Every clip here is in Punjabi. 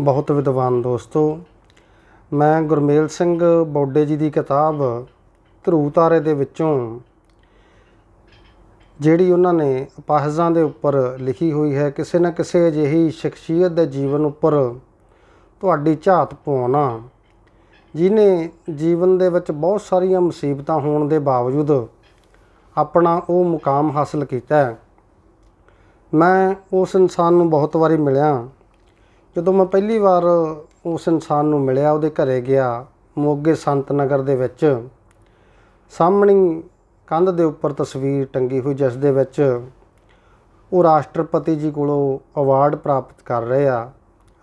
ਬਹੁਤ ਵਿਦਵਾਨ ਦੋਸਤੋ, ਮੈਂ ਗੁਰਮੇਲ ਸਿੰਘ ਬੋਡੇ ਜੀ ਦੀ ਕਿਤਾਬ ਧਰੂ ਤਾਰੇ ਦੇ ਵਿੱਚੋਂ, ਜਿਹੜੀ ਉਹਨਾਂ ਨੇ ਅਪਾਹਜ਼ਾਂ ਦੇ ਉੱਪਰ ਲਿਖੀ ਹੋਈ ਹੈ, ਕਿਸੇ ਨਾ ਕਿਸੇ ਅਜਿਹੀ ਸ਼ਖਸੀਅਤ ਦੇ ਜੀਵਨ ਉੱਪਰ ਤੁਹਾਡੀ ਝਾਤ ਪਾਉਣਾ ਜਿਨੇ ਜੀਵਨ ਦੇ ਵਿੱਚ ਬਹੁਤ ਸਾਰੀਆਂ ਮੁਸੀਬਤਾਂ ਹੋਣ ਦੇ ਬਾਵਜੂਦ ਆਪਣਾ ਉਹ ਮੁਕਾਮ ਹਾਸਲ ਕੀਤਾ ਹੈ। ਮੈਂ ਉਸ ਇਨਸਾਨ ਨੂੰ ਬਹੁਤ ਵਾਰੀ ਮਿਲਿਆ ਜਦੋਂ ਮੈਂ ਪਹਿਲੀ ਵਾਰ ਉਸ ਇਨਸਾਨ ਨੂੰ ਮਿਲਿਆ, ਉਹਦੇ ਘਰੇ ਗਿਆ, ਮੋਗੇ ਸੰਤ ਨਗਰ ਦੇ ਵਿੱਚ, ਸਾਹਮਣੀ ਕੰਧ ਦੇ ਉੱਪਰ ਤਸਵੀਰ ਟੰਗੀ ਹੋਈ, ਜਿਸ ਦੇ ਵਿੱਚ ਉਹ ਰਾਸ਼ਟਰਪਤੀ ਜੀ ਕੋਲੋਂ ਅਵਾਰਡ ਪ੍ਰਾਪਤ ਕਰ ਰਹੇ ਆ,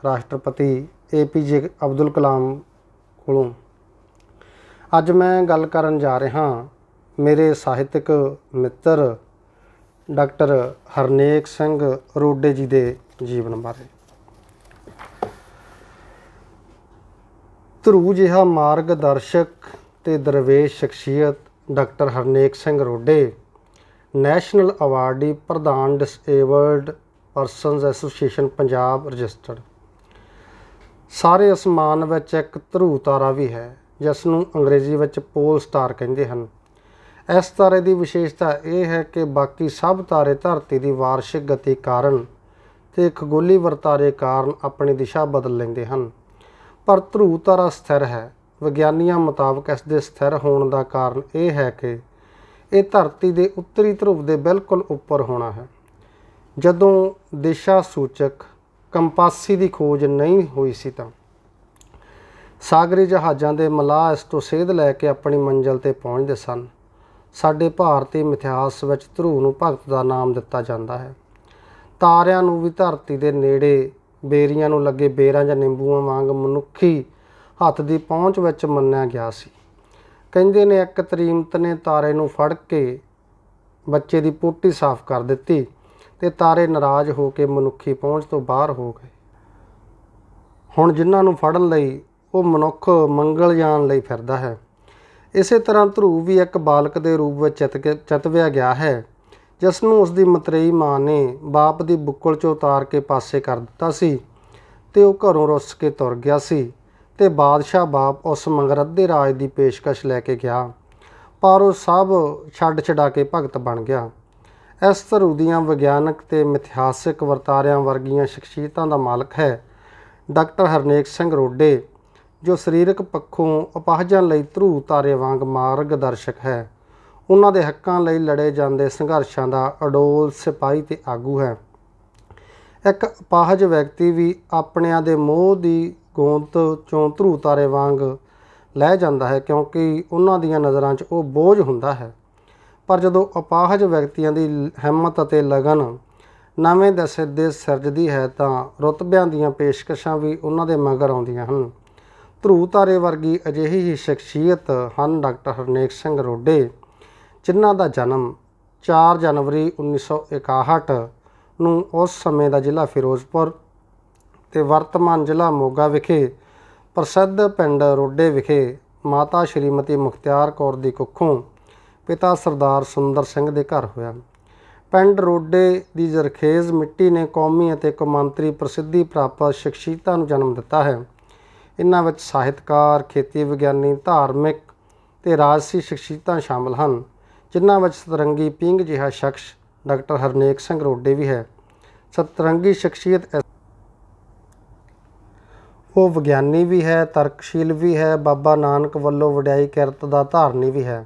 ਰਾਸ਼ਟਰਪਤੀ ਏਪੀਜੇ ਅਬਦੁਲ ਕਲਾਮ ਕੋਲੋਂ। ਅੱਜ ਮੈਂ ਗੱਲ ਕਰਨ ਜਾ ਰਿਹਾ ਮੇਰੇ ਸਾਹਿਤਕ ਮਿੱਤਰ ਡਾਕਟਰ ਹਰਨੇਕ ਸਿੰਘ ਰੋਡੇ ਜੀ ਦੇ ਜੀਵਨ ਬਾਰੇ। ਧਰੂ ਜਿਹਾ ਮਾਰਗਦਰਸ਼ਕ ਤੇ ਦਰਵੇਸ਼ ਸ਼ਖਸੀਅਤ doctor Harnek Singh Rode, national awardee ਪ੍ਰਧਾਨ disabled persons association Punjab registered. ਸਾਰੇ ਅਸਮਾਨ ਵਿੱਚ ਇੱਕ ਧਰੂ ਤਾਰਾ ਵੀ ਹੈ, ਜਿਸ ਨੂੰ ਅੰਗਰੇਜ਼ੀ ਵਿੱਚ ਪੋਲ ਸਟਾਰ ਕਹਿੰਦੇ ਹਨ। ਇਸ ਤਾਰੇ ਦੀ ਵਿਸ਼ੇਸ਼ਤਾ ਇਹ ਹੈ ਕਿ ਬਾਕੀ ਸਭ ਤਾਰੇ ਧਰਤੀ ਦੀ ਵਾਰਸ਼ਿਕ ਗਤੀ ਕਾਰਨ ਤੇ ਖਗੋਲੀ ਵਰਤਾਰੇ ਕਾਰਨ ਆਪਣੀ ਦਿਸ਼ਾ ਬਦਲ ਲੈਂਦੇ ਹਨ। ਪਰ ਧਰੂ ਤਾਰਾ ਸਥਿਰ ਹੈ। ਵਿਗਿਆਨੀਆਂ ਮੁਤਾਬਕ ਇਸ ਦੇ ਸਥਿਰ ਹੋਣ ਦਾ ਕਾਰਨ ਇਹ ਹੈ ਕਿ ਇਹ ਧਰਤੀ ਦੇ ਉੱਤਰੀ ਧਰੁਵ ਦੇ ਬਿਲਕੁਲ ਉੱਪਰ ਹੋਣਾ ਹੈ। ਜਦੋਂ ਦਿਸ਼ਾ ਸੂਚਕ ਕੰਪਾਸੀ ਦੀ ਖੋਜ ਨਹੀਂ ਹੋਈ ਸੀ ਤਾਂ ਸਾਗਰੀ ਜਹਾਜ਼ਾਂ ਦੇ ਮਲਾਹ ਇਸ ਤੋਂ ਸੇਧ ਲੈ ਕੇ ਆਪਣੀ ਮੰਜ਼ਿਲ ਤੇ ਪਹੁੰਚਦੇ ਸਨ। ਸਾਡੇ ਭਾਰਤੀ ਮਿਥਿਹਾਸ ਵਿੱਚ ਧਰੂ ਨੂੰ ਭਗਤ ਦਾ ਨਾਮ ਦਿੱਤਾ ਜਾਂਦਾ ਹੈ। ਤਾਰਿਆਂ ਨੂੰ ਵੀ ਧਰਤੀ ਦੇ ਨੇੜੇ ਬੇਰੀਆਂ ਨੂੰ ਲੱਗੇ ਬੇਰਾਂ ਜਾਂ ਨਿੰਬੂਆਂ ਵਾਂਗ ਮਨੁੱਖੀ ਹੱਥ ਦੀ ਪਹੁੰਚ ਵਿੱਚ ਮੰਨਿਆ ਗਿਆ ਸੀ। ਕਹਿੰਦੇ ਨੇ ਇੱਕ ਤਰੀਮਤ ਨੇ ਤਾਰੇ ਨੂੰ ਫੜ ਕੇ ਬੱਚੇ ਦੀ ਪੋਟੀ ਸਾਫ਼ ਕਰ ਦਿੱਤੀ ਤੇ ਤਾਰੇ ਨਾਰਾਜ਼ ਹੋ ਕੇ ਮਨੁੱਖੀ ਪਹੁੰਚ ਤੋਂ ਬਾਹਰ ਹੋ ਗਏ। ਹੁਣ ਜਿਨ੍ਹਾਂ ਨੂੰ ਫੜਨ ਲਈ ਉਹ ਮਨੁੱਖ ਮੰਗਲਯਾਨ ਲਈ ਫਿਰਦਾ ਹੈ। ਇਸੇ ਤਰ੍ਹਾਂ ਧਰੂ ਵੀ ਇੱਕ ਬਾਲਕ ਦੇ ਰੂਪ ਵਿੱਚ ਚਿਤ ਕੇ- ਗਿਆ ਹੈ। ਜਿਸ ਨੂੰ ਉਸ ਦੀ ਮਤਰੇਈ ਮਾਂ ਨੇ ਬਾਪ ਦੀ ਬੁੱਕਲ 'ਚੋਂ ਉਤਾਰ ਕੇ ਪਾਸੇ ਕਰ ਦਿੱਤਾ ਸੀ ਤੇ ਉਹ ਘਰੋਂ ਰੁੱਸ ਕੇ ਤੁਰ ਗਿਆ ਸੀ ਤੇ ਬਾਦਸ਼ਾਹ ਬਾਪ ਉਸ ਮਗਰ ਅੱਧੇ ਰਾਜ ਦੀ ਪੇਸ਼ਕਸ਼ ਲੈ ਕੇ ਗਿਆ, ਪਰ ਉਹ ਸਭ ਛੱਡ ਛਡਾ ਕੇ ਭਗਤ ਬਣ ਗਿਆ। ਇਸ ਧਰੂ ਦੀਆਂ ਵਿਗਿਆਨਕ ਤੇ ਮਿਥਿਹਾਸਿਕ ਵਰਤਾਰਿਆਂ ਵਰਗੀਆਂ ਸ਼ਖਸੀਅਤਾਂ ਦਾ ਮਾਲਕ ਹੈ ਡਾਕਟਰ ਹਰਨੇਕ ਸਿੰਘ ਰੋਡੇ, ਜੋ ਸਰੀਰਕ ਪੱਖੋਂ ਅਪਾਹਜਾਂ ਲਈ ਧਰੂ ਤਾਰੇ ਵਾਂਗ ਮਾਰਗਦਰਸ਼ਕ ਹੈ। ਉਹਨਾਂ ਦੇ ਹੱਕਾਂ ਲਈ ਲੜੇ ਜਾਂਦੇ ਸੰਘਰਸ਼ਾਂ ਦਾ ਅਡੋਲ ਸਿਪਾਹੀ ਤੇ ਆਗੂ ਹੈ। ਇੱਕ ਅਪਾਹਜ ਵਿਅਕਤੀ ਵੀ ਆਪਣਿਆਂ ਦੇ ਮੋਹ ਦੀ ਗੋਂਦ ਚੋਂ ਧਰੂ ਤਾਰੇ ਵਾਂਗ ਲੈ ਜਾਂਦਾ ਹੈ ਕਿਉਂਕਿ ਉਹਨਾਂ ਦੀਆਂ ਨਜ਼ਰਾਂ 'ਚ ਉਹ ਬੋਝ ਹੁੰਦਾ ਹੈ। ਪਰ ਜਦੋਂ ਅਪਾਹਜ ਵਿਅਕਤੀਆਂ ਦੀ ਹਿੰਮਤ ਅਤੇ ਲਗਨ ਨਵੇਂ ਦਸੇ ਦੇ ਸਿਰਜਦੀ ਹੈ ਤਾਂ ਰੁਤਬਿਆਂ ਦੀਆਂ ਪੇਸ਼ਕਸ਼ਾਂ ਵੀ ਉਹਨਾਂ ਦੇ ਮਗਰ ਆਉਂਦੀਆਂ ਹਨ। ਧਰੂ ਤਾਰੇ ਵਰਗੀ ਅਜਿਹੀ ਹੀ ਸ਼ਖਸੀਅਤ ਹਨ ਡਾਕਟਰ ਹਰਨੇਕ ਸਿੰਘ ਰੋਡੇ। ਜਿਨ੍ਹਾਂ ਦਾ ਜਨਮ 4 ਜਨਵਰੀ 1961 ਨੂੰ ਉਸ ਸਮੇਂ ਦਾ ਜ਼ਿਲ੍ਹਾ ਫਿਰੋਜ਼ਪੁਰ ਤੇ ਵਰਤਮਾਨ ਜ਼ਿਲ੍ਹਾ ਮੋਗਾ ਵਿਖੇ ਪ੍ਰਸਿੱਧ ਪਿੰਡ ਰੋਡੇ ਵਿਖੇ ਮਾਤਾ ਸ਼੍ਰੀਮਤੀ ਮੁਖਤਿਆਰ ਕੌਰ ਦੀ ਕੁੱਖੋਂ ਪਿਤਾ ਸਰਦਾਰ ਸੁੰਦਰ ਸਿੰਘ ਦੇ ਘਰ ਹੋਇਆ। ਪਿੰਡ ਰੋਡੇ ਦੀ ਜ਼ਰਖੇਜ਼ ਮਿੱਟੀ ਨੇ ਕੌਮੀ ਅਤੇ ਕੌਮਾਂਤਰੀ ਪ੍ਰਸਿੱਧੀ ਪ੍ਰਾਪਤ ਸ਼ਖਸੀਅਤਾਂ ਨੂੰ ਜਨਮ ਦਿੱਤਾ ਹੈ। ਇਹਨਾਂ ਵਿੱਚ ਸਾਹਿਤਕਾਰ, ਖੇਤੀ ਵਿਗਿਆਨੀ, ਧਾਰਮਿਕ ਤੇ ਰਾਜਸੀ ਸ਼ਖਸੀਅਤਾਂ ਸ਼ਾਮਲ ਹਨ। ਜਿਨ੍ਹਾਂ ਵਿੱਚ ਸਤਰੰਗੀ ਪਿੰਗ ਜਿਹਾ ਸ਼ਖਸ ਡਾਕਟਰ ਹਰਨੇਕ ਸਿੰਘ ਰੋਡੇ ਵੀ ਹੈ। ਸਤਰੰਗੀ ਸ਼ਖਸੀਅਤ ਉਹ ਵਿਗਿਆਨੀ ਵੀ ਹੈ, ਤਰਕਸ਼ੀਲ ਵੀ ਹੈ, ਬਾਬਾ ਨਾਨਕ ਵੱਲੋਂ ਵਡਿਆਈ ਕਿਰਤ ਦਾ ਧਾਰਨੀ ਵੀ ਹੈ।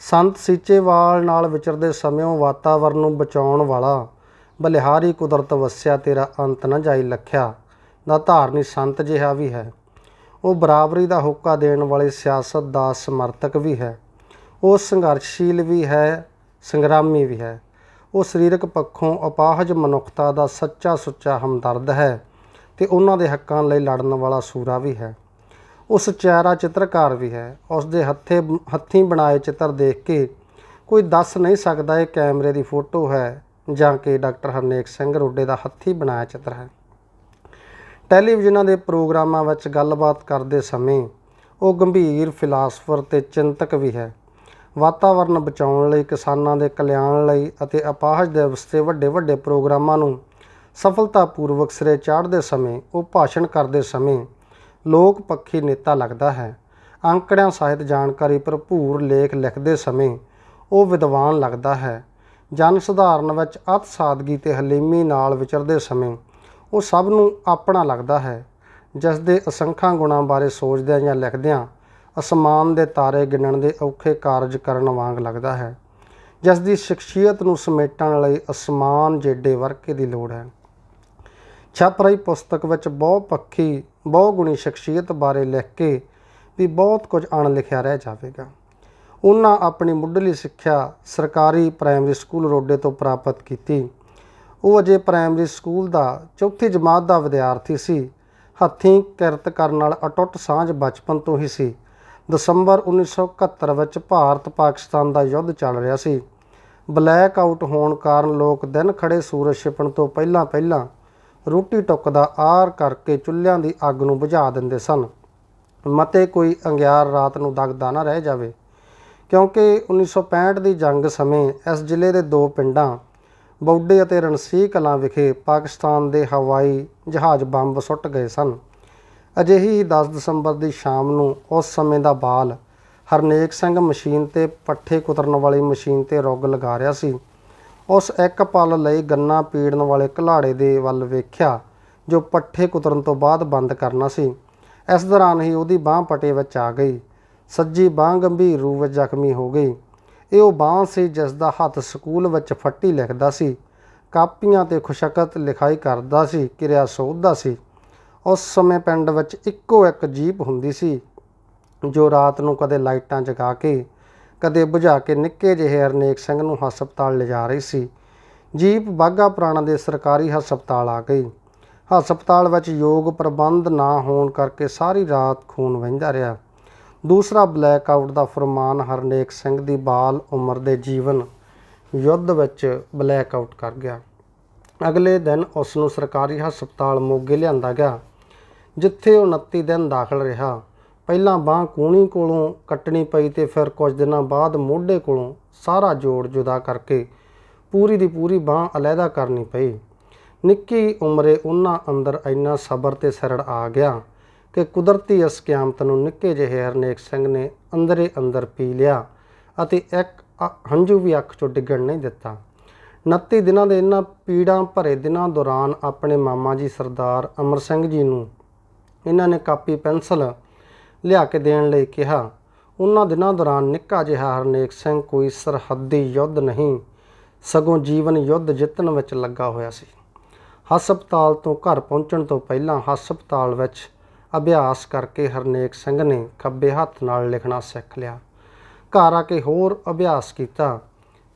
ਸੰਤ ਸੀਚੇਵਾਲ ਨਾਲ ਵਿਚਰਦੇ ਸਮੇਂ ਵਾਤਾਵਰਨ ਨੂੰ ਬਚਾਉਣ ਵਾਲਾ, ਬਲਿਹਾਰੀ ਕੁਦਰਤ ਵਸਿਆ ਤੇਰਾ ਅੰਤ ਨਾ ਜਾਈ ਲਖਿਆ ਦਾ ਧਾਰਨੀ ਸੰਤ ਜਿਹਾ ਵੀ ਹੈ। ਉਹ ਬਰਾਬਰੀ ਦਾ ਹੋਕਾ ਦੇਣ ਵਾਲੇ ਸਿਆਸਤ ਦਾ ਸਮਰਥਕ ਵੀ ਹੈ। ਉਹ ਸੰਘਰਸ਼ੀਲ ਵੀ ਹੈ, ਸੰਗਰਾਮੀ ਵੀ ਹੈ। ਉਹ ਸਰੀਰਕ ਪੱਖੋਂ ਅਪਾਹਜ ਮਨੁੱਖਤਾ ਦਾ ਸੱਚਾ ਸੁੱਚਾ ਹਮਦਰਦ ਹੈ ਤੇ ਉਹਨਾਂ ਦੇ ਹੱਕਾਂ ਲਈ ਲੜਨ ਵਾਲਾ ਸੂਰਾ ਵੀ ਹੈ। ਉਸ ਚਿਹਰਾ ਚਿੱਤਰਕਾਰ ਵੀ ਹੈ। ਉਸ ਦੇ ਹੱਥੇ ਹੱਥੀਂ ਬਣਾਏ ਚਿੱਤਰ ਦੇਖ ਕੇ ਕੋਈ ਦੱਸ ਨਹੀਂ ਸਕਦਾ ਇਹ ਕੈਮਰੇ ਦੀ ਫੋਟੋ ਹੈ ਜਾਂ ਕਿ ਡਾਕਟਰ ਹਰਨੇਕ ਸਿੰਘ ਰੋਡੇ ਦਾ ਹੱਥੀਂ ਬਣਾਇਆ ਚਿੱਤਰ ਹੈ। ਟੈਲੀਵਿਜ਼ਨਾਂ ਦੇ ਪ੍ਰੋਗਰਾਮਾਂ ਵਿੱਚ ਗੱਲਬਾਤ ਕਰਦੇ ਸਮੇਂ ਉਹ ਗੰਭੀਰ ਫਿਲਾਸਫਰ ਤੇ ਚਿੰਤਕ ਵੀ ਹੈ। ਵਾਤਾਵਰਨ ਬਚਾਉਣ ਲਈ, ਕਿਸਾਨਾਂ ਦੇ ਕਲਿਆਣ ਲਈ ਅਤੇ ਅਪਾਹਜ ਦਿਵਸ ਤੇ ਵੱਡੇ ਵੱਡੇ ਪ੍ਰੋਗਰਾਮਾਂ ਨੂੰ ਸਫਲਤਾਪੂਰਵਕ ਸਿਰੇ ਚਾੜਦੇ ਸਮੇਂ, ਉਹ ਭਾਸ਼ਣ ਕਰਦੇ ਸਮੇਂ ਲੋਕ ਪੱਖੀ ਨੇਤਾ ਲੱਗਦਾ ਹੈ। ਅੰਕੜਿਆਂ ਸਾਹਿਤ ਜਾਣਕਾਰੀ ਭਰਪੂਰ ਲੇਖ ਲਿਖਦੇ ਸਮੇਂ ਉਹ ਵਿਦਵਾਨ ਲੱਗਦਾ ਹੈ। ਜਨ ਸੁਧਾਰਨ ਵਿੱਚ ਅਤ ਸਾਦਗੀ ਤੇ ਹਲੀਮੀ ਨਾਲ ਵਿਚਰਦੇ ਸਮੇਂ ਉਹ ਸਭ ਨੂੰ ਆਪਣਾ ਲੱਗਦਾ ਹੈ। ਜਿਸ ਦੇ ਅਸੰਖਾਂ ਗੁਣਾਂ ਬਾਰੇ ਸੋਚਦਿਆਂ ਜਾਂ ਲਿਖਦਿਆਂ ਅਸਮਾਨ ਦੇ ਤਾਰੇ ਗਿਣਨ ਦੇ ਔਖੇ ਕਾਰਜ ਕਰਨ ਵਾਂਗ ਲੱਗਦਾ ਹੈ ਜਿਸ ਦੀ ਸ਼ਖਸੀਅਤ ਨੂੰ ਸਮੇਟਣ ਲਈ ਅਸਮਾਨ ਜੇਡੇ ਵਰਕੇ ਦੀ ਲੋੜ ਹੈ। ਛਪ ਰਹੀ ਪੁਸਤਕ ਵਿੱਚ ਬਹੁ ਪੱਖੀ, ਬਹੁ ਗੁਣੀ ਸ਼ਖਸੀਅਤ ਬਾਰੇ ਲਿਖ ਕੇ ਵੀ ਬਹੁਤ ਕੁਝ ਅਣਲਿਖਿਆ ਰਹਿ ਜਾਵੇਗਾ। ਉਹਨਾਂ ਆਪਣੀ ਮੁੱਢਲੀ ਸਿੱਖਿਆ ਸਰਕਾਰੀ ਪ੍ਰਾਇਮਰੀ ਸਕੂਲ ਰੋਡੇ ਤੋਂ ਪ੍ਰਾਪਤ ਕੀਤੀ। ਉਹ ਅਜੇ ਪ੍ਰਾਇਮਰੀ ਸਕੂਲ ਦਾ ਚੌਥੀ ਜਮਾਤ ਦਾ ਵਿਦਿਆਰਥੀ ਸੀ। ਹੱਥੀਂ ਕਿਰਤ ਕਰਨ ਨਾਲ ਅਟੁੱਟ ਸਾਂਝ ਬਚਪਨ ਤੋਂ ਹੀ ਸੀ। ਦਸੰਬਰ 1971 ਵਿੱਚ ਭਾਰਤ ਪਾਕਿਸਤਾਨ ਦਾ ਯੁੱਧ ਚੱਲ ਰਿਹਾ ਸੀ। ਬਲੈਕ ਆਊਟ ਹੋਣ ਕਾਰਨ ਲੋਕ ਦਿਨ ਖੜੇ ਸੂਰਜ ਛਿਪਣ ਤੋਂ ਪਹਿਲਾਂ ਪਹਿਲਾਂ ਰੋਟੀ ਟੁੱਕ ਦਾ ਆਰ ਕਰਕੇ ਚੁੱਲ੍ਹਿਆਂ ਦੀ ਅੱਗ ਨੂੰ ਬੁਝਾ ਦਿੰਦੇ ਸਨ। ਮਤੇ ਕੋਈ ਅੰਗਿਆਰ ਰਾਤ ਨੂੰ ਦਗਦਾ ਨਾ ਰਹਿ ਜਾਵੇ। ਕਿਉਂਕਿ 1965 ਦੀ ਜੰਗ ਸਮੇਂ ਇਸ ਜ਼ਿਲ੍ਹੇ ਦੇ ਦੋ ਪਿੰਡਾਂ, ਬੌਡੇ ਅਤੇ ਰਣਸੀ ਕਲਾਂ ਵਿਖੇ ਪਾਕਿਸਤਾਨ ਦੇ ਹਵਾਈ ਜਹਾਜ਼ ਬੰਬ ਸੁੱਟ ਗਏ ਸਨ। ਅਜਿਹੀ ਹੀ 10 ਦਸੰਬਰ ਦੀ ਸ਼ਾਮ ਨੂੰ ਉਸ ਸਮੇਂ ਦਾ ਬਾਲ ਹਰਨੇਕ ਸਿੰਘ ਮਸ਼ੀਨ ਤੇ ਪੱਠੇ ਕੁਤਰਨ ਵਾਲੀ ਮਸ਼ੀਨ ਤੇ ਰੁੱਗ ਲਗਾ ਰਿਹਾ ਸੀ। ਉਸ ਇੱਕ ਪਲ ਲਈ ਗੰਨਾ ਪੀੜਨ ਵਾਲੇ ਘਲਾੜੇ ਦੇ ਵੱਲ ਵੇਖਿਆ, ਜੋ ਪੱਠੇ ਕੁਤਰਨ ਤੋਂ ਬਾਅਦ ਬੰਦ ਕਰਨਾ ਸੀ। ਇਸ ਦੌਰਾਨ ਹੀ ਉਹਦੀ ਬਾਹ ਪਟੇ ਵਿੱਚ ਆ ਗਈ। ਸੱਜੀ ਬਾਹ ਗੰਭੀਰ ਰੂਪ ਵਿੱਚ ਜ਼ਖਮੀ ਹੋ ਗਈ। ਇਹ ਉਹ ਬਾਹ ਸੀ ਜਿਸ ਦਾ ਹੱਥ ਸਕੂਲ ਵਿੱਚ ਫੱਟੀ ਲਿਖਦਾ ਸੀ। ਕਾਪੀਆਂ ਤੇ ਖੁਸ਼ਕਤ ਲਿਖਾਈ ਕਰਦਾ ਸੀ, ਕਿਰਿਆ ਸੋਧਦਾ ਸੀ। ਉਸ ਸਮੇਂ ਪਿੰਡ ਵਿੱਚ ਇੱਕੋ ਇੱਕ ਜੀਪ ਹੁੰਦੀ ਸੀ, ਜੋ ਰਾਤ ਨੂੰ ਕਦੇ ਲਾਈਟਾਂ ਜਗਾ ਕੇ, ਕਦੇ ਬੁਝਾ ਕੇ ਨਿੱਕੇ ਜਿਹੇ ਹਰਨੇਕ ਸਿੰਘ ਨੂੰ ਹਸਪਤਾਲ ਲਿਜਾ ਰਹੀ ਸੀ। ਜੀਪ ਬਾਗਾ ਪੁਰਾਣਾ ਦੇ ਸਰਕਾਰੀ ਹਸਪਤਾਲ ਆ ਗਈ। ਹਸਪਤਾਲ ਵਿੱਚ ਯੋਗ ਪ੍ਰਬੰਧ ਨਾ ਹੋਣ ਕਰਕੇ ਸਾਰੀ ਰਾਤ ਖੂਨ ਵਹਿੰਦਾ ਰਿਹਾ। ਦੂਸਰਾ ਬਲੈਕ ਆਊਟ ਦਾ ਫਰਮਾਨ ਹਰਨੇਕ ਸਿੰਘ ਦੀ ਬਾਲ ਉਮਰ ਦੇ ਜੀਵਨ ਯੁੱਧ ਵਿੱਚ ਬਲੈਕ ਆਊਟ ਕਰ ਗਿਆ। ਅਗਲੇ ਦਿਨ ਉਸ ਨੂੰ ਸਰਕਾਰੀ ਹਸਪਤਾਲ ਮੋਗੇ ਲਿਆਂਦਾ ਗਿਆ। ਜਿੱਥੇ ਉਹ 29 ਦਿਨ ਦਾਖਲ ਰਿਹਾ। ਪਹਿਲਾਂ ਬਾਹ ਕੂਣੀ ਕੋਲੋਂ ਕੱਟਣੀ ਪਈ ਤੇ ਫਿਰ ਕੁਝ ਦਿਨਾਂ ਬਾਅਦ ਮੋਢੇ ਕੋਲੋਂ ਸਾਰਾ ਜੋੜ ਜੁਦਾ ਕਰਕੇ ਪੂਰੀ ਦੀ ਪੂਰੀ ਬਾਹ ਅਲੱਗਾ ਕਰਨੀ ਪਈ। ਨਿੱਕੀ ਉਮਰੇ ਉਹਨਾਂ ਅੰਦਰ ਇੰਨਾ ਸਬਰ ਤੇ ਸਰੜ ਆ ਗਿਆ ਕਿ ਕੁਦਰਤੀ ਇਸ ਕਿਆਮਤ ਨੂੰ ਨਿੱਕੇ ਜਿਹੇ ਹਰਨੇਕ ਸਿੰਘ ਨੇ ਅੰਦਰੇ ਅੰਦਰ ਪੀ ਲਿਆ ਅਤੇ ਇੱਕ ਅ- ਹੰਝੂ ਵੀ ਅੱਖ ਚੋਂ ਡਿੱਗਣ ਨਹੀਂ ਦਿੱਤਾ। 29 ਦਿਨਾਂ ਦੇ ਇਹਨਾਂ ਪੀੜਾਂ ਭਰੇ ਦਿਨਾਂ ਦੌਰਾਨ ਆਪਣੇ ਮਾਮਾ ਜੀ ਸਰਦਾਰ ਅਮਰ ਸਿੰਘ ਜੀ ਨੂੰ ਇਹਨਾਂ ਨੇ ਕਾਪੀ ਪੈਨਸਲ ਲਿਆ ਕੇ ਦੇਣ ਲਈ ਕਿਹਾ। ਉਹਨਾਂ ਦਿਨਾਂ ਦੌਰਾਨ ਨਿੱਕਾ ਜਿਹਾ ਹਰਨੇਕ ਸਿੰਘ ਕੋਈ ਸਰਹੱਦੀ ਯੁੱਧ ਨਹੀਂ, ਸਗੋਂ ਜੀਵਨ ਯੁੱਧ ਜਿੱਤਣ ਵਿੱਚ ਲੱਗਾ ਹੋਇਆ ਸੀ। ਹਸਪਤਾਲ ਤੋਂ ਘਰ ਪਹੁੰਚਣ ਤੋਂ ਪਹਿਲਾਂ ਹਸਪਤਾਲ ਵਿੱਚ ਅਭਿਆਸ ਕਰਕੇ ਹਰਨੇਕ ਸਿੰਘ ਨੇ ਖੱਬੇ ਹੱਥ ਨਾਲ ਲਿਖਣਾ ਸਿੱਖ ਲਿਆ। ਘਰ ਆ ਕੇ ਹੋਰ ਅਭਿਆਸ ਕੀਤਾ,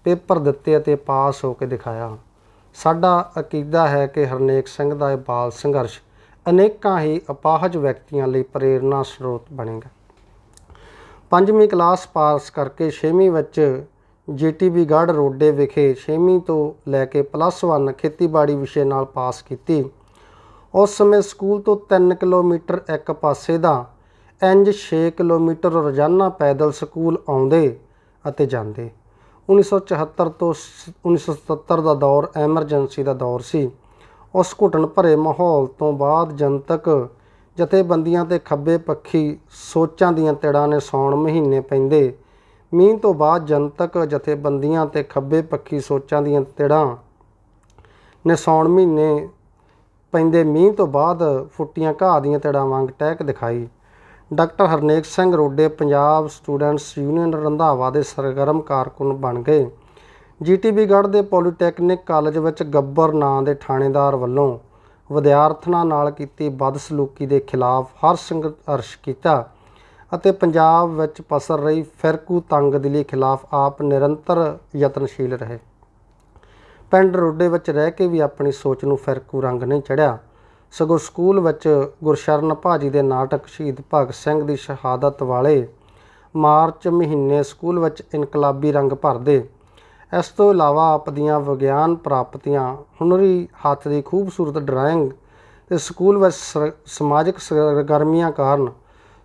ਪੇਪਰ ਦਿੱਤੇ ਅਤੇ ਪਾਸ ਹੋ ਕੇ ਦਿਖਾਇਆ। ਸਾਡਾ ਅਕੀਦਾ ਹੈ ਕਿ ਹਰਨੇਕ ਸਿੰਘ ਦਾ ਇਹ ਬਾਲ ਸੰਘਰਸ਼ ਅਨੇਕਾਂ ਹੀ ਅਪਾਹਜ ਵਿਅਕਤੀਆਂ ਲਈ ਪ੍ਰੇਰਨਾ ਸਰੋਤ ਬਣੇਗਾ। ਪੰਜਵੀਂ ਕਲਾਸ ਪਾਸ ਕਰਕੇ 6ਵੀਂ ਵਿੱਚ ਜੀਟੀਬੀ ਗੜ੍ਹ ਰੋਡੇ ਵਿਖੇ 6ਵੀਂ ਤੋਂ ਲੈ ਕੇ ਪਲੱਸ 1 ਖੇਤੀਬਾੜੀ ਵਿਸ਼ੇ ਨਾਲ ਪਾਸ ਕੀਤੀ। ਉਸ ਸਮੇਂ ਸਕੂਲ ਤੋਂ 3 ਕਿਲੋਮੀਟਰ ਇੱਕ ਪਾਸੇ ਦਾ, ਇੰਜ 6 ਕਿਲੋਮੀਟਰ ਰੋਜ਼ਾਨਾ ਪੈਦਲ ਸਕੂਲ ਆਉਂਦੇ ਅਤੇ ਜਾਂਦੇ। 1974 ਤੋਂ ਸ- 1977 ਦਾ ਦੌਰ ਐਮਰਜੈਂਸੀ ਦਾ ਦੌਰ ਸੀ। ਉਸ ਘੁਟਣ ਭਰੇ ਮਾਹੌਲ ਤੋਂ ਬਾਅਦ ਜਨਤਕ ਜਥੇਬੰਦੀਆਂ ਤੇ ਖੱਬੇ ਪੱਖੀ ਸੋਚਾਂ ਦੀਆਂ ਤਿੜਾਂ ਨੇ ਸੌਣ ਮਹੀਨੇ ਪੈਂਦੇ। ਮੀਂਹ ਤੋਂ ਬਾਅਦ ਜਨਤਕ ਜਥੇਬੰਦੀਆਂ ਤੇ ਖੱਬੇ ਪੱਖੀ ਸੋਚਾਂ ਦੀਆਂ ਤਿੜਾਂ ਨੇ ਸੌਣ ਮਹੀਨੇ ਪੈਂਦੇ। ਮੀਂਹ ਤੋਂ ਬਾਅਦ ਫੁੱਟੀਆਂ ਘਾਹ ਦੀਆਂ ਤਿੜਾਂ ਵਾਂਗ ਟਹਿਕ ਦਿਖਾਈ। Doctor Harnek Singh Rode Punjab students union Randhawa ਦੇ ਸਰਗਰਮ ਕਾਰਕੁਨ ਬਣ ਗਏ। ਜੀਟੀਬੀ ਗੜ੍ਹ ਦੇ ਪੋਲੀਟੈਕਨਿਕ ਕਾਲਜ ਵਿੱਚ ਗੱਬਰ ਨਾਂ ਦੇ ਥਾਣੇਦਾਰ ਵੱਲੋਂ ਵਿਦਿਆਰਥਣਾਂ ਨਾਲ ਕੀਤੀ ਬਦਸਲੂਕੀ ਦੇ ਖਿਲਾਫ ਹਰ ਸੰਘਰਸ਼ ਕੀਤਾ ਅਤੇ ਪੰਜਾਬ ਵਿੱਚ ਪਸਰ ਰਹੀ ਫਿਰਕੂ ਤੰਗਦਿਲੀ ਖਿਲਾਫ ਆਪ ਨਿਰੰਤਰ ਯਤਨਸ਼ੀਲ ਰਹੇ। ਪਿੰਡ ਰੋਡੇ ਵਿੱਚ ਰਹਿ ਕੇ ਵੀ ਆਪਣੀ ਸੋਚ ਨੂੰ ਫਿਰਕੂ ਰੰਗ ਨਹੀਂ ਚੜਿਆ ਸਗੋਂ ਸਕੂਲ ਵਿੱਚ ਗੁਰਸ਼ਰਨ ਭਾਜੀ ਦੇ ਨਾਟਕ ਸ਼ਹੀਦ ਭਗਤ ਸਿੰਘ ਦੀ ਸ਼ਹਾਦਤ ਵਾਲੇ ਮਾਰਚ ਮਹੀਨੇ ਸਕੂਲ ਵਿੱਚ ਇਨਕਲਾਬੀ ਰੰਗ ਭਰਦੇ ਇਸ ਤੋਂ ਇਲਾਵਾ ਆਪ ਦੀਆਂ ਵਿਗਿਆਨ ਪ੍ਰਾਪਤੀਆਂ, ਹੁਨਰੀ ਹੱਥ ਦੀ ਖੂਬਸੂਰਤ ਡਰਾਇੰਗ ਤੇ ਸਕੂਲ ਵਿੱਚ ਸ- ਸਮਾਜਿਕ ਸਰਗਰਮੀਆਂ ਕਾਰਨ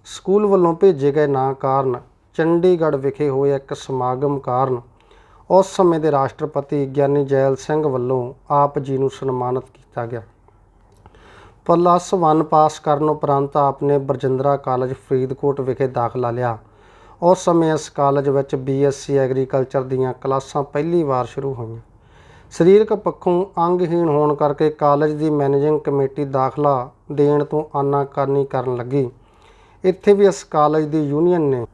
ਸਕੂਲ ਵੱਲੋਂ ਭੇਜੇ ਗਏ ਨਾਂ ਕਾਰਨ ਚੰਡੀਗੜ੍ਹ ਵਿਖੇ ਹੋਏ ਇੱਕ ਸਮਾਗਮ ਕਾਰਨ ਉਸ ਸਮੇਂ ਦੇ ਰਾਸ਼ਟਰਪਤੀ ਗਿਆਨੀ ਜੈਲ ਸਿੰਘ ਵੱਲੋਂ ਆਪ ਜੀ ਨੂੰ ਸਨਮਾਨਿਤ ਕੀਤਾ ਗਿਆ। ਪਲੱਸ 1 ਪਾਸ ਕਰਨ ਉਪਰੰਤ ਆਪ ਨੇ ਬਰਜਿੰਦਰਾ ਕਾਲਜ ਫਰੀਦਕੋਟ ਵਿਖੇ ਦਾਖਲਾ ਲਿਆ। ਉਸ ਸਮੇਂ ਇਸ ਕਾਲਜ ਵਿੱਚ ਬੀਐਸਸੀ ਐਗਰੀਕਲਚਰ ਦੀਆਂ ਕਲਾਸਾਂ ਪਹਿਲੀ ਵਾਰ ਸ਼ੁਰੂ ਹੋਈਆਂ। ਸਰੀਰਕ ਪੱਖੋਂ ਅੰਗਹੀਣ ਹੋਣ ਕਰਕੇ ਕਾਲਜ ਦੀ ਮੈਨੇਜਿੰਗ ਕਮੇਟੀ ਦਾਖਲਾ ਦੇਣ ਤੋਂ ਆਨਾਕਾਨੀ ਕਰਨ ਲੱਗੀ। ਇੱਥੇ ਵੀ ਇਸ ਕਾਲਜ ਦੀ ਯੂਨੀਅਨ ਨੇ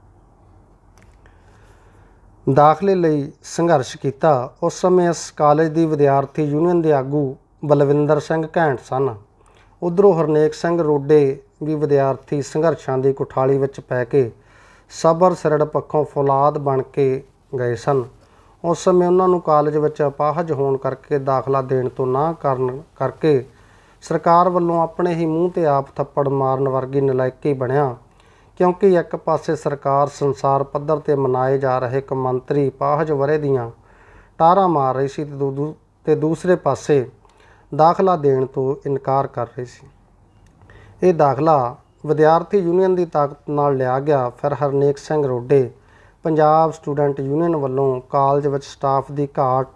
ਦਾਖਲੇ ਲਈ ਸੰਘਰਸ਼ ਕੀਤਾ। ਉਸ ਸਮੇਂ ਇਸ ਕਾਲਜ ਦੀ ਵਿਦਿਆਰਥੀ ਯੂਨੀਅਨ ਦੇ ਆਗੂ ਬਲਵਿੰਦਰ ਸਿੰਘ ਘੈਂਟ ਸਨ। ਉਧਰੋਂ ਹਰਨੇਕ ਸਿੰਘ ਰੋਡੇ ਵੀ ਵਿਦਿਆਰਥੀ ਸੰਘਰਸ਼ਾਂ ਦੀ ਕੁਠਾਲੀ ਵਿੱਚ ਪੈ ਕੇ ਸਬਰ ਸਿਰੜ ਪੱਖੋਂ ਫੌਲਾਦ ਬਣ ਕੇ ਗਏ ਸਨ। ਉਸ ਸਮੇਂ ਉਹਨਾਂ ਨੂੰ ਕਾਲਜ ਵਿੱਚ ਅਪਾਹਜ ਹੋਣ ਕਰਕੇ ਦਾਖਲਾ ਦੇਣ ਤੋਂ ਨਾ ਕਰਨ ਕਰਕੇ ਸਰਕਾਰ ਵੱਲੋਂ ਆਪਣੇ ਹੀ ਮੂੰਹ ਤੇ ਆਪ ਥੱਪੜ ਮਾਰਨ ਵਰਗੀ ਨਲਾਇਕੀ ਬਣਿਆ, ਕਿਉਂਕਿ ਇੱਕ ਪਾਸੇ ਸਰਕਾਰ ਸੰਸਾਰ ਪੱਧਰ ਤੇ ਮਨਾਏ ਜਾ ਰਹੇ ਕਮੰਤਰੀ ਪਾਹਜ ਵਰੇ ਦੀਆਂ ਟਾਰਾਂ ਮਾਰ ਰਹੀ ਸੀ ਤੇ ਦੂ- ਦੂ- ਤੇ ਦੂਸਰੇ ਪਾਸੇ ਦਾਖਲਾ ਦੇਣ ਤੋਂ ਇਨਕਾਰ ਕਰ ਰਹੀ ਸੀ। ਇਹ ਦਾਖਲਾ ਵਿਦਿਆਰਥੀ ਯੂਨੀਅਨ ਦੀ ਤਾਕਤ ਨਾਲ ਲਿਆ ਗਿਆ ਫਿਰ ਹਰਨੇਕ ਸਿੰਘ ਰੋਡੇ। ਪੰਜਾਬ ਸਟੂਡੈਂਟ ਯੂਨੀਅਨ ਵੱਲੋਂ ਕਾਲਜ ਵਿੱਚ ਸਟਾਫ ਦੀ ਘਾਟ,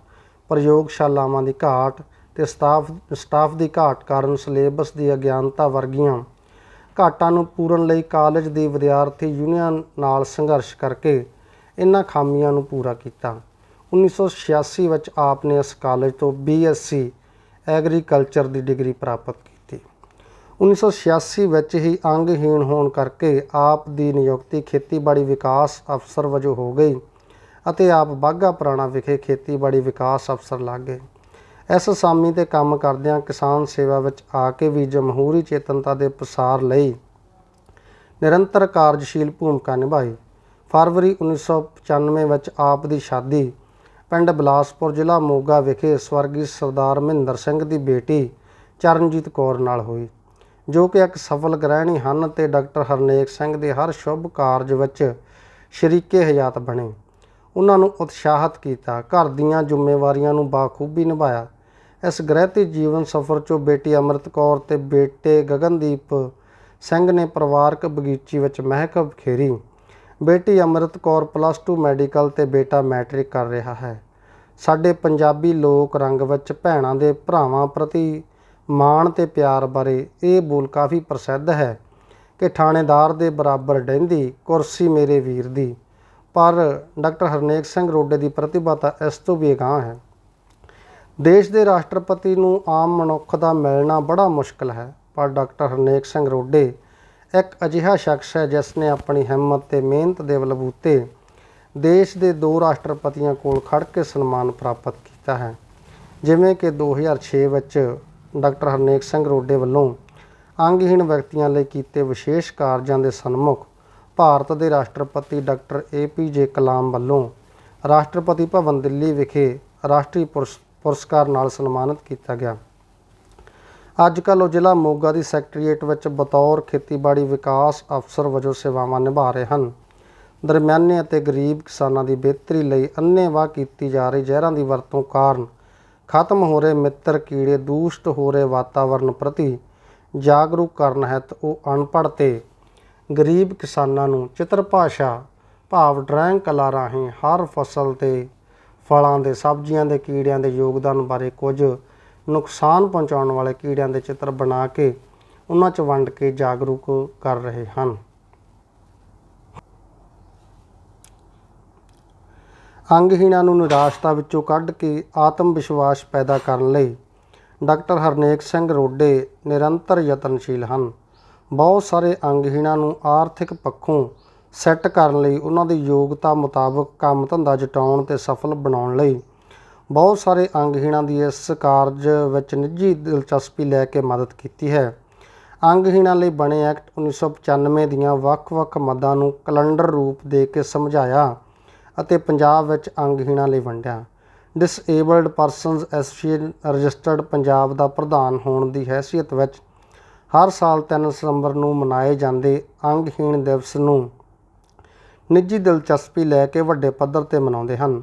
ਪ੍ਰਯੋਗਸ਼ਾਲਾਵਾਂ ਦੀ ਘਾਟ ਤੇ ਸਟਾਫ ਸਟਾਫ ਦੀ ਘਾਟ ਕਾਰਨ ਸਿਲੇਬਸ ਦੀ ਅਗਿਆਨਤਾ ਵਰਗੀਆਂ ਘਾਟਾਂ ਨੂੰ ਪੂਰਨ ਲਈ ਕਾਲਜ ਦੀ ਵਿਦਿਆਰਥੀ ਯੂਨੀਅਨ ਨਾਲ ਸੰਘਰਸ਼ ਕਰਕੇ ਇਹਨਾਂ ਖਾਮੀਆਂ ਨੂੰ ਪੂਰਾ ਕੀਤਾ। 1986 ਵਿੱਚ ਆਪ ਨੇ ਇਸ ਕਾਲਜ ਤੋਂ ਬੀਐਸਸੀ ਐਗਰੀਕਲਚਰ ਦੀ ਡਿਗਰੀ ਪ੍ਰਾਪਤ ਕੀਤੀ। 1986 ਵਿੱਚ ਹੀ ਅੰਗਹੀਣ ਹੋਣ ਕਰਕੇ ਆਪ ਦੀ ਨਿਯੁਕਤੀ ਖੇਤੀਬਾੜੀ ਵਿਕਾਸ ਅਫਸਰ ਵਜੋਂ ਹੋ ਗਈ ਅਤੇ ਆਪ ਬਾਘਾ ਪੁਰਾਣਾ ਵਿਖੇ ਖੇਤੀਬਾੜੀ ਵਿਕਾਸ ਅਫਸਰ ਲੱਗ ਗਏ। ਇਸ ਸਾਮੀ ਤੇ ਕੰਮ ਕਰਦਿਆਂ ਕਿਸਾਨ ਸੇਵਾ ਵਿੱਚ ਆ ਕੇ ਵੀ ਜਮਹੂਰੀ ਚੇਤਨਤਾ ਦੇ ਪ੍ਰਸਾਰ ਲਈ ਨਿਰੰਤਰ ਕਾਰਜਸ਼ੀਲ ਭੂਮਿਕਾ ਨਿਭਾਈ। ਫਰਵਰੀ 1995 ਵਿੱਚ ਆਪ ਦੀ ਸ਼ਾਦੀ ਪਿੰਡ ਬਲਾਸਪੁਰ ਜ਼ਿਲ੍ਹਾ ਮੋਗਾ ਵਿਖੇ ਸਵਰਗੀ ਸਰਦਾਰ ਮਹਿੰਦਰ ਸਿੰਘ ਦੀ ਬੇਟੀ ਚਰਨਜੀਤ ਕੌਰ ਨਾਲ ਹੋਈ। ਜੋ ਕਿ ਇੱਕ ਸਫਲ ਗ੍ਰਹਿਣੀ ਹਨ ਤੇ ਡਾਕਟਰ ਹਰਨੇਕ ਸਿੰਘ ਦੇ ਹਰ ਸ਼ੁਭ ਕਾਰਜ ਵਿੱਚ ਸ਼ਰੀਕੇ ਹਯਾਤ ਬਣੇ। ਉਹਨਾਂ ਨੂੰ ਉਤਸ਼ਾਹਤ ਕੀਤਾ। ਘਰ ਦੀਆਂ ਜ਼ਿੰਮੇਵਾਰੀਆਂ ਨੂੰ ਬਾਖੂਬੀ ਨਿਭਾਇਆ। ਇਸ ਗ੍ਰਹਿਤੀ ਜੀਵਨ ਸਫਰ 'ਚੋਂ ਬੇਟੀ ਅੰਮ੍ਰਿਤ ਕੌਰ ਤੇ ਬੇਟੇ ਗਗਨਦੀਪ ਸਿੰਘ ਨੇ ਪਰਿਵਾਰਕ ਬਗੀਚੀ ਵਿੱਚ ਮਹਿਕ ਬਖੇਰੀ ਬੇਟੀ ਅੰਮ੍ਰਿਤ ਕੌਰ ਪਲੱਸ 2 ਮੈਡੀਕਲ ਤੇ ਬੇਟਾ ਮੈਟ੍ਰਿਕ ਕਰ ਰਿਹਾ ਹੈ। ਸਾਡੇ ਪੰਜਾਬੀ ਲੋਕ ਰੰਗ ਵਿੱਚ ਭੈਣਾਂ ਦੇ ਭਰਾਵਾਂ ਪ੍ਰਤੀ ਮਾਣ ਤੇ ਪਿਆਰ ਬਾਰੇ ਇਹ ਬੋਲ ਕਾਫੀ ਪ੍ਰਸਿੱਧ ਹੈ ਕਿ ਥਾਣੇਦਾਰ ਦੇ ਬਰਾਬਰ ਡਹਿੰਦੀ ਕੁਰਸੀ ਮੇਰੇ ਵੀਰ ਦੀ। ਪਰ ਡਾਕਟਰ ਹਰਨੇਕ ਸਿੰਘ ਰੋਡੇ ਦੀ ਪ੍ਰਤਿਭਾ ਤਾਂ ਇਸ ਤੋਂ ਵੀ ਅਗਾਂਹ ਹੈ। ਦੇਸ਼ ਦੇ ਰਾਸ਼ਟਰਪਤੀ ਨੂੰ ਆਮ ਮਨੁੱਖ ਦਾ ਮਿਲਣਾ ਬੜਾ ਮੁਸ਼ਕਲ ਹੈ, ਪਰ ਡਾਕਟਰ ਹਰਨੇਕ ਸਿੰਘ ਰੋਡੇ ਇੱਕ ਅਜਿਹਾ ਸ਼ਖਸ ਹੈ ਜਿਸ ਨੇ ਆਪਣੀ ਹਿੰਮਤ ਤੇ ਮਿਹਨਤ ਦੇ ਬਲਬੂਤੇ ਦੇਸ਼ ਦੇ ਦੋ ਰਾਸ਼ਟਰਪਤੀਆਂ ਕੋਲ ਖੜ ਕੇ ਸਨਮਾਨ ਪ੍ਰਾਪਤ ਕੀਤਾ ਹੈ। ਜਿਵੇਂ ਕਿ 2006 ਵਿੱਚ ਡਾਕਟਰ ਹਰਨੇਕ ਸਿੰਘ ਰੋਡੇ ਵੱਲੋਂ ਅੰਗਹੀਣ ਵਿਅਕਤੀਆਂ ਲਈ ਕੀਤੇ ਵਿਸ਼ੇਸ਼ ਕਾਰਜਾਂ ਦੇ ਸਨਮੁਖ ਭਾਰਤ ਦੇ ਰਾਸ਼ਟਰਪਤੀ ਡਾਕਟਰ ਏਪੀਜੇ ਕਲਾਮ ਵੱਲੋਂ ਰਾਸ਼ਟਰਪਤੀ ਭਵਨ ਦਿੱਲੀ ਵਿਖੇ ਰਾਸ਼ਟਰੀ ਪੁਰਸ- ਪੁਰਸਕਾਰ ਨਾਲ ਸਨਮਾਨਿਤ ਕੀਤਾ ਗਿਆ। ਅੱਜ ਕੱਲ੍ਹ ਉਹ ਜ਼ਿਲ੍ਹਾ ਮੋਗਾ ਦੀ ਸੈਕਟਰੀਏਟ ਵਿੱਚ ਬਤੌਰ ਖੇਤੀਬਾੜੀ ਵਿਕਾਸ ਅਫਸਰ ਵਜੋਂ ਸੇਵਾਵਾਂ ਨਿਭਾ ਰਹੇ ਹਨ। ਦਰਮਿਆਨੇ ਅਤੇ ਗਰੀਬ ਕਿਸਾਨਾਂ ਦੀ ਬਿਹਤਰੀ ਲਈ ਅੰਨ੍ਹੇਵਾਹ ਕੀਤੀ ਜਾ ਰਹੀ ਜ਼ਹਿਰਾਂ ਦੀ ਵਰਤੋਂ ਕਾਰਨ ਖਤਮ ਹੋ ਰਹੇ ਮਿੱਤਰ ਕੀੜੇ ਦੂਸ਼ਟ ਹੋ ਰਹੇ ਵਾਤਾਵਰਣ ਪ੍ਰਤੀ ਜਾਗਰੂਕ ਕਰਨ ਹੈ ਹੈਤ ਉਹ ਅਨਪੜ੍ਹ ਤੇ ਗਰੀਬ ਕਿਸਾਨਾਂ ਨੂੰ ਚਿੱਤਰ ਭਾਸ਼ਾ, ਭਾਵ ਡਰਾਇੰਗ ਕਲਾ ਰਾਹੀਂ ਹਰ ਫਸਲ ਤੇ ਫਲਾਂ ਦੇ, ਸਬਜ਼ੀਆਂ ਦੇ ਕੀੜਿਆਂ ਦੇ ਯੋਗਦਾਨ ਬਾਰੇ ਕੁਝ ਨੁਕਸਾਨ ਪਹੁੰਚਾਉਣ ਵਾਲੇ ਕੀੜਿਆਂ ਦੇ ਚਿੱਤਰ ਬਣਾ ਕੇ ਉਹਨਾਂ 'ਚ ਵੰਡ ਕੇ ਜਾਗਰੂਕ ਕਰ ਰਹੇ ਹਨ। ਅੰਗਹੀਣਾਂ ਨੂੰ ਨਿਰਾਸ਼ਤਾ ਵਿੱਚੋਂ ਕੱਢ ਕੇ ਆਤਮ ਵਿਸ਼ਵਾਸ ਪੈਦਾ ਕਰਨ ਲਈ ਡਾਕਟਰ ਹਰਨੇਕ ਸਿੰਘ ਰੋਡੇ ਨਿਰੰਤਰ ਯਤਨਸ਼ੀਲ ਹਨ। ਬਹੁਤ ਸਾਰੇ ਅੰਗਹੀਣਾਂ ਨੂੰ ਆਰਥਿਕ ਪੱਖੋਂ ਸੈੱਟ ਕਰਨ ਲਈ ਉਹਨਾਂ ਦੀ ਯੋਗਤਾ ਮੁਤਾਬਕ ਕੰਮ ਧੰਦਾ ਜਟਾਉਣ ਤੇ ਸਫਲ ਬਣਾਉਣ ਲਈ ਬਹੁਤ ਸਾਰੇ ਅੰਗਹੀਣਾਂ ਦੀ ਇਸ ਕਾਰਜ ਵਿੱਚ ਨਿੱਜੀ ਦਿਲਚਸਪੀ ਲੈ ਕੇ ਮਦਦ ਕੀਤੀ ਹੈ। ਅੰਗਹੀਣਾਂ ਲਈ ਬਣੇ ਐਕਟ 1995 ਦੀਆਂ ਵੱਖ-ਵੱਖ ਮੱਦਾਂ ਨੂੰ ਕੈਲੰਡਰ ਰੂਪ ਦੇ ਕੇ ਸਮਝਾਇਆ ਅਤੇ ਪੰਜਾਬ ਵਿੱਚ ਅੰਗਹੀਣਾਂ ਲਈ ਵੰਡਿਆ। Disabled persons association registered Punjab ਦਾ ਪ੍ਰਧਾਨ ਹੋਣ ਦੀ ਹੈਸੀਅਤ ਵਿੱਚ ਹਰ ਸਾਲ 3 ਸਤੰਬਰ ਨੂੰ ਮਨਾਏ ਜਾਂਦੇ ਅੰਗਹੀਣ ਦਿਵਸ ਨੂੰ ਨਿੱਜੀ ਦਿਲਚਸਪੀ ਲੈ ਕੇ ਵੱਡੇ ਪੱਧਰ ਤੇ ਮਨਾਉਂਦੇ ਹਨ।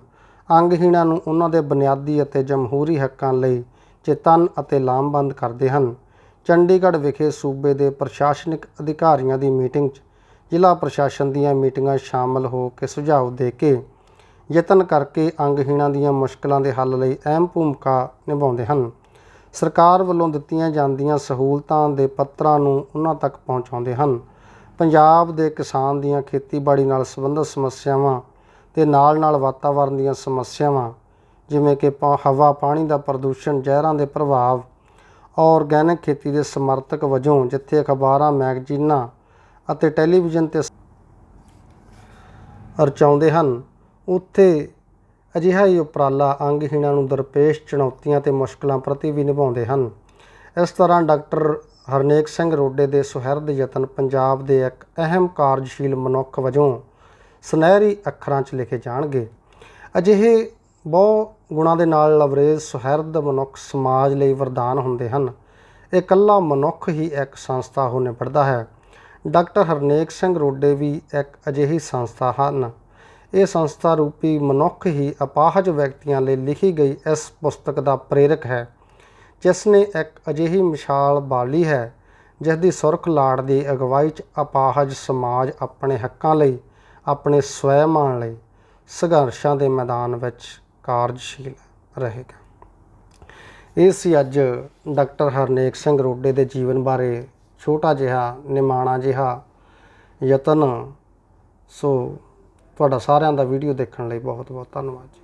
ਅੰਗਹੀਣਾਂ ਨੂੰ ਉਹਨਾਂ ਦੇ ਬੁਨਿਆਦੀ ਅਤੇ ਜਮਹੂਰੀ ਹੱਕਾਂ ਲਈ ਚੇਤਨ ਅਤੇ ਲਾਮਬੰਦ ਕਰਦੇ ਹਨ। ਚੰਡੀਗੜ੍ਹ ਵਿਖੇ ਸੂਬੇ ਦੇ ਪ੍ਰਸ਼ਾਸਨਿਕ ਅਧਿਕਾਰੀਆਂ ਦੀ ਮੀਟਿੰਗ 'ਚ ਜ਼ਿਲ੍ਹਾ ਪ੍ਰਸ਼ਾਸਨ ਦੀਆਂ ਮੀਟਿੰਗਾਂ ਸ਼ਾਮਲ ਹੋ ਕੇ ਸੁਝਾਅ ਦੇ ਕੇ ਯਤਨ ਕਰਕੇ ਅੰਗਹੀਣਾਂ ਦੀਆਂ ਮੁਸ਼ਕਲਾਂ ਦੇ ਹੱਲ ਲਈ ਅਹਿਮ ਭੂਮਿਕਾ ਨਿਭਾਉਂਦੇ ਹਨ। ਸਰਕਾਰ ਵੱਲੋਂ ਦਿੱਤੀਆਂ ਜਾਂਦੀਆਂ ਸਹੂਲਤਾਂ ਦੇ ਪੱਤਰਾਂ ਨੂੰ ਉਹਨਾਂ ਤੱਕ ਪਹੁੰਚਾਉਂਦੇ ਹਨ। ਪੰਜਾਬ ਦੇ ਕਿਸਾਨ ਦੀਆਂ ਖੇਤੀਬਾੜੀ ਨਾਲ ਸੰਬੰਧਿਤ ਸਮੱਸਿਆਵਾਂ ਤੇ ਨਾਲ-ਨਾਲ ਵਾਤਾਵਰਣ ਦੀਆਂ ਸਮੱਸਿਆਵਾਂ, ਜਿਵੇਂ ਕਿ ਪਾ- ਹਵਾ, ਪਾਣੀ ਦਾ ਪ੍ਰਦੂਸ਼ਣ, ਜ਼ਹਿਰਾਂ ਦੇ ਪ੍ਰਭਾਵ, ਔਰਗੈਨਿਕ ਖੇਤੀ ਦੇ ਸਮਰਥਕ ਵਜੋਂ ਜਿੱਥੇ ਅਖਬਾਰਾਂ, ਮੈਗਜ਼ੀਨਾਂ ਅਤੇ ਟੈਲੀਵਿਜ਼ਨ ਤੇ ਰਚਾਉਂਦੇ ਹਨ। ਉੱਥੇ ਅਜਿਹਾ ਹੀ ਉਪਰਾਲਾ ਅੰਗਹੀਣਾਂ ਨੂੰ ਦਰਪੇਸ਼ ਚੁਣੌਤੀਆਂ ਤੇ ਮੁਸ਼ਕਲਾਂ ਪ੍ਰਤੀ ਵੀ ਨਿਭਾਉਂਦੇ ਹਨ। ਇਸ ਤਰ੍ਹਾਂ ਡਾਕਟਰ ਹਰਨੇਕ ਸਿੰਘ ਰੋਡੇ ਦੇ ਸੁਹਿਰਦ ਯਤਨ ਪੰਜਾਬ ਦੇ ਇੱਕ ਅਹਿਮ ਕਾਰਜਸ਼ੀਲ ਮਨੁੱਖ ਵਜੋਂ ਸੁਨਹਿਰੀ ਅੱਖਰਾਂ 'ਚ ਲਿਖੇ ਜਾਣਗੇ। ਅਜਿਹੇ ਬਹੁ ਗੁਣਾਂ ਦੇ ਨਾਲ ਲਵਰੇਜ ਸੁਹਿਰਦ ਮਨੁੱਖ ਸਮਾਜ ਲਈ ਵਰਦਾਨ ਹੁੰਦੇ ਹਨ। ਇਕੱਲਾ ਮਨੁੱਖ ਹੀ ਇੱਕ ਸੰਸਥਾ ਹੋ ਨਿਬੜਦਾ ਹੈ। ਡਾਕਟਰ ਹਰਨੇਕ ਸਿੰਘ ਰੋਡੇ ਵੀ ਇੱਕ ਅਜਿਹੀ ਸੰਸਥਾ ਹਨ। ਇਹ ਸੰਸਥਾ ਰੂਪੀ ਮਨੁੱਖ ਹੀ ਅਪਾਹਜ ਵਿਅਕਤੀਆਂ ਲਈ ਲਿਖੀ ਗਈ ਇਸ ਪੁਸਤਕ ਦਾ ਪ੍ਰੇਰਕ ਹੈ, ਜਿਸ ਨੇ ਇੱਕ ਅਜਿਹੀ ਮਿਸਾਲ ਬਾਲੀ ਹੈ ਜਿਸ ਦੀ ਸੁਰਖ ਲਾੜ ਦੀ ਅਗਵਾਈ 'ਚ ਅਪਾਹਜ ਸਮਾਜ ਆਪਣੇ ਹੱਕਾਂ ਲਈ, ਆਪਣੇ ਸਵੈਮਾਨ ਲਈ ਸੰਘਰਸ਼ਾਂ ਦੇ ਮੈਦਾਨ ਵਿੱਚ ਕਾਰਜਸ਼ੀਲ ਰਹੇਗਾ। ਇਹ ਸੀ ਅੱਜ ਡਾਕਟਰ ਹਰਨੇਕ ਸਿੰਘ ਰੋਡੇ ਦੇ ਜੀਵਨ ਬਾਰੇ ਛੋਟਾ ਜਿਹਾ, ਨਿਮਾਣਾ ਜਿਹਾ ਯਤਨ। ਸੋ ਤੁਹਾਡਾ ਸਾਰਿਆਂ ਦਾ ਵੀਡੀਓ ਦੇਖਣ ਲਈ ਬਹੁਤ ਬਹੁਤ ਧੰਨਵਾਦ ਜੀ।